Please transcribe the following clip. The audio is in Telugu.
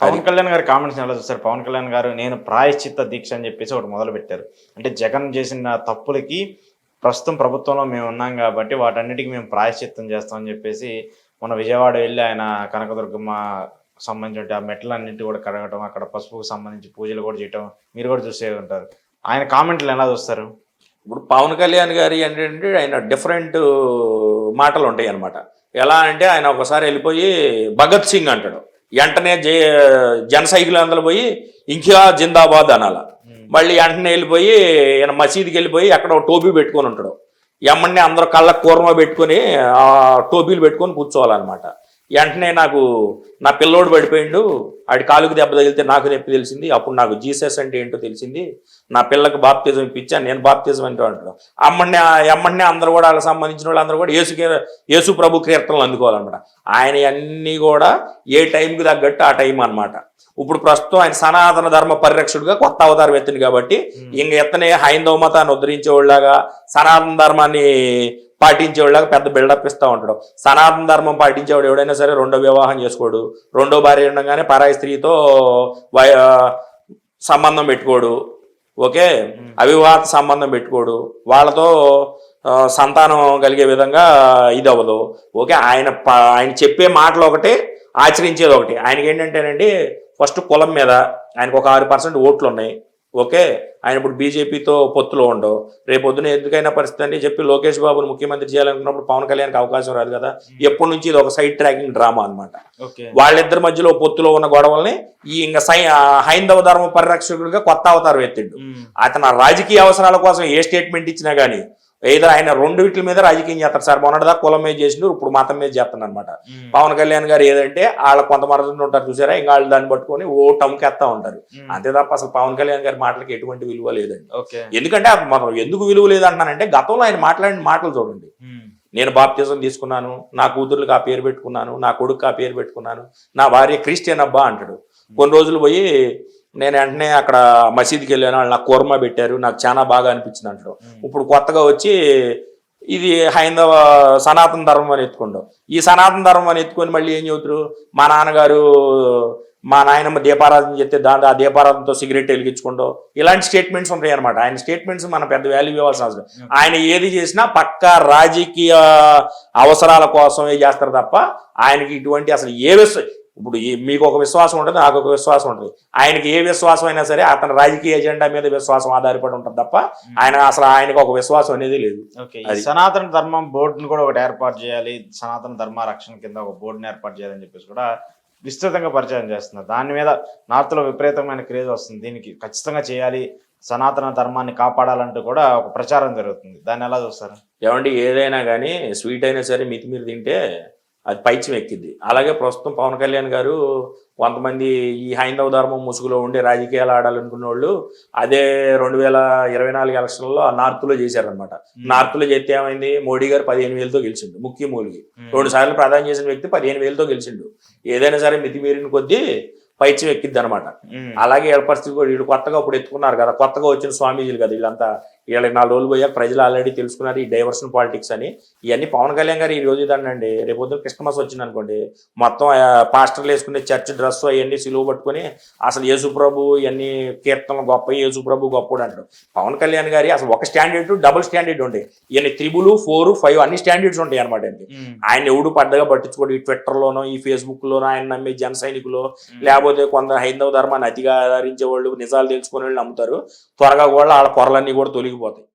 పవన్ కళ్యాణ్ గారి కామెంట్స్ ఎలా చూస్తారు పవన్ కళ్యాణ్ గారు నేను ప్రాయశ్చిత్త దీక్ష అని చెప్పేసి ఒకటి మొదలు పెట్టారు అంటే జగన్ చేసిన తప్పులకి ప్రస్తుతం ప్రభుత్వంలో మేము ఉన్నాం కాబట్టి వాటన్నిటికీ మేము ప్రాయశ్చిత్తం చేస్తామని చెప్పేసి మన విజయవాడ వెళ్ళి ఆయన కనకదుర్గమ్మ సంబంధించిన ఆ మెట్లన్నింటి కూడా కడగటం అక్కడ పసుపుకు సంబంధించి పూజలు కూడా చేయటం మీరు కూడా చూసే ఉంటారు. ఆయన కామెంట్లు ఎలా చూస్తారు? ఇప్పుడు పవన్ కళ్యాణ్ గారి ఏంటంటే ఆయన డిఫరెంట్ మాటలు ఉంటాయి అనమాట ఎలా అంటే ఆయన ఒకసారి వెళ్ళిపోయి భగత్ సింగ్ అంటాడు. వెంటనే జే జన సైకిల్ పోయి ఇంకా జిందాబాద్ అనాల. మళ్ళీ వెంటనే వెళ్ళిపోయి ఈయన మసీదుకి వెళ్ళిపోయి అక్కడ ఒక టోపీ పెట్టుకొని ఉంటాడు. ఎమ్మడిని అందరూ కళ్ళకు కూరమ పెట్టుకొని ఆ టోపీలు పెట్టుకొని కూర్చోవాలన్నమాట. వెంటనే నాకు నా పిల్లోడు పడిపోయిండు. ఆడి కాలుకి దెబ్బ తగిలితే నాకు నొప్పి తెలిసింది. అప్పుడు నాకు జీసస్ అంటే ఏంటో తెలిసింది. నా పిల్లకి బాప్తిజం ఇప్పించాను. నేను బాప్తిజం అంటే అంటాడు అమ్మడిని ఎమ్మడిని అందరూ కూడా వాళ్ళకి సంబంధించిన వాళ్ళు అందరూ కూడా యేసు యేసు ప్రభు కీర్తనలు అందుకోవాలన్నమాట. ఆయన అన్నీ కూడా ఏ టైంకి తగ్గట్టు ఆ టైం అన్నమాట. ఇప్పుడు ప్రస్తుతం ఆయన సనాతన ధర్మ పరిరక్షకుడుగా కొత్త అవతారం ఎత్తింది కాబట్టి ఇంక ఎత్తనే హైందవ మతాన్ని ఉద్ధరించేవాళ్ళగా సనాతన ధర్మాన్ని పాటించేవాళ్ళగా పెద్ద బిల్డప్ ఇస్తూ ఉంటాడు. సనాతన ధర్మం పాటించేవాడు ఎవడైనా సరే రెండో వివాహం చేసుకోడు. రెండో భార్య ఉండగానే పరాయి స్త్రీతో సంబంధం పెట్టుకోడు. ఓకే? అవివాహ సంబంధం పెట్టుకోడు. వాళ్ళతో సంతానం కలిగే విధంగా ఇది అవ్వదు ఓకే? ఆయన ఆయన చెప్పే మాటలు ఒకటి ఆచరించేది ఒకటి. ఆయనకి ఏంటంటేనండి ఫస్ట్ కులం మీద ఆయనకు ఒక ఆరు పర్సెంట్ ఓట్లు ఉన్నాయి ఓకే ఆయన ఇప్పుడు బీజేపీతో పొత్తులో ఉండవు. రేపు పొద్దున ఎందుకైనా పరిస్థితి అని చెప్పి లోకేష్ బాబును ముఖ్యమంత్రి చేయాలనుకున్నప్పుడు పవన్ కళ్యాణ్కి అవకాశం రాదు కదా. ఎప్పటి నుంచి ఇది ఒక సైడ్ ట్రాకింగ్ డ్రామా అన్నమాట. ఓకే. వాళ్ళిద్దరి మధ్యలో పొత్తులో ఉన్న గొడవల్ని ఈ ఇంకా సై హైందవ ధర్మ పరిరక్షకుడిగా కొత్త అవతారం ఎత్తిండు. అతను రాజకీయ అవసరాల కోసం ఏ స్టేట్మెంట్ ఇచ్చినా గానీ ఏదో ఆయన రెండు వీటి మీద రాజకీయం చేస్తారు సార్. మొన్నటిదా కులం మీద చేసిండు ఇప్పుడు మతం మీద చేస్తాను అనమాట పవన్ కళ్యాణ్ గారు ఏదంటే వాళ్ళ కొంతమంది ఉంటారు చూసారా? ఇంకా వాళ్ళు దాన్ని పట్టుకొని ఓ టమ్కేస్తా ఉంటారు. అంతే తప్ప అసలు పవన్ కళ్యాణ్ గారి మాటలకి ఎటువంటి విలువ లేదండి. ఎందుకంటే మనం ఎందుకు విలువ లేదంటున్నానంటే గతంలో ఆయన మాట్లాడిన మాటలు చూడండి. నేను బాప్తిజం తీసుకున్నాను నా కూతుర్లకు ఆ పేరు పెట్టుకున్నాను నా కొడుకు ఆ పేరు పెట్టుకున్నాను నా భార్య క్రిస్టియన్ అబ్బా అంటాడు. కొన్ని రోజులు పోయి నేను వెంటనే అక్కడ మసీదుకి వెళ్ళాను. వాళ్ళు నాకు కూర్మా పెట్టారు. నాకు చాలా బాగా అనిపించింది అంటాడు ఇప్పుడు కొత్తగా వచ్చి ఇది హైందవ సనాతన ధర్మం అని ఎత్తుకుంటాం. ఈ సనాతన ధర్మం అని ఎత్తుకొని మళ్ళీ ఏం చెబుతారు? మా నాన్నగారు మా నాయనమ్మ దీపారాధన చేస్తే దాంట్లో ఆ దీపారాధనతో సిగరెట్ వెలిగించుకుంటూ. ఇలాంటి స్టేట్మెంట్స్ ఉంటాయి అనమాట ఆయన స్టేట్మెంట్స్ మన పెద్ద వాల్యూ ఇవ్వాల్సిన అవసరం ఆయన ఏది చేసినా పక్కా రాజకీయ అవసరాల కోసమే చేస్తారు తప్ప ఆయనకి ఇటువంటి అసలు ఏ ఇప్పుడు ఈ- మీకు ఒక విశ్వాసం ఉంటుంది నాకు ఒక విశ్వాసం ఉంటుంది. ఆయనకి ఏ విశ్వాసం అయినా సరే అతని రాజకీయ ఎజెండా మీద విశ్వాసం ఆధారపడి ఉంటుంది తప్ప ఆయన అసలు ఆయనకు ఒక విశ్వాసం అనేది లేదు. సనాతన ధర్మం బోర్డును కూడా ఒకటి ఏర్పాటు చేయాలి సనాతన ధర్మ రక్షణ కింద ఒక బోర్డుని ఏర్పాటు చేయాలని చెప్పేసి కూడా విస్తృతంగా పరిచయం చేస్తున్నారు దాని మీద నార్త్లో విపరీతమైన క్రేజ్ వస్తుంది. దీనికి ఖచ్చితంగా చేయాలి సనాతన ధర్మాన్ని కాపాడాలంటూ కూడా ఒక ప్రచారం జరుగుతుంది. దాన్ని ఎలా చూస్తారు? ఏమండి ఏదైనా కానీ స్వీట్ అయినా సరే మితి మీరు తింటే అది పైచ్యం ఎక్కింది. అలాగే ప్రస్తుతం పవన్ కళ్యాణ్ గారు కొంతమంది ఈ హైందవ ధర్మం ముసుగులో ఉండే రాజకీయాలు ఆడాలనుకున్న వాళ్ళు అదే రెండు వేల ఇరవై నాలుగు ఎలక్షన్లో నార్త్లో చేశారనమాట నార్త్లో చేస్తే ఏమైంది? మోడీ గారు పదిహేను వేలతో గెలిచిండు. ముఖ్య మూలిగి. రెండు సార్లు ప్రధాని చేసిన వ్యక్తి పదిహేను వేలతో గెలిచిండు. ఏదైనా సరే మితిమీరిన కొద్దీ పైచ్యం ఎక్కిద్ది అనమాట. అలాగే వీళ్ళ పరిస్థితి కూడా వీళ్ళు కొత్తగా ఇప్పుడు ఎత్తుకున్నారు కదా. కొత్తగా వచ్చిన స్వామీజీలు కదా వీళ్ళంతా. వీళ్ళకి నాలుగు రోజులు పోయాక ప్రజలు ఆల్రెడీ తెలుసుకున్నారు ఈ డైవర్షన్ పాలిటిక్స్ అని. ఇవన్నీ పవన్ కళ్యాణ్ గారు ఈ రోజు ఇదండి రేపు పొద్దున క్రిస్మస్ వచ్చింది అనుకోండి. మొత్తం పాస్టర్లు వేసుకునే చర్చ్ డ్రెస్ అవన్నీ సిలువ పట్టుకొని అసలు యేసుప్రభు ఇవన్నీ కీర్తనలు గొప్ప యేసుప్రభు గొప్పడు అంటాడు పవన్ కళ్యాణ్ గారి అసలు ఒక స్టాండర్డ్ డబుల్ స్టాండర్డ్ ఉంటాయి ఇవన్నీ త్రిబుల్ ఫోర్ ఫైవ్ అన్ని స్టాండర్డ్స్ ఉంటాయి అనమాట అండి. ఆయన ఎవడు పడ్డగా పట్టించుకోడు ఈ ట్విట్టర్లోనో ఈ ఫేస్బుక్ లోనో ఆయన నమ్మే జన సైనికులు లేకపోతే కొందరు హైందవ ధర్మాన్ని అతిగా ఆదరించే వాళ్ళు నిజాలు తెలుసుకునే వాళ్ళు నమ్ముతారు. త్వరగా కూడా వాళ్ళ పొరలన్నీ కూడా తొలగిపోతాయి.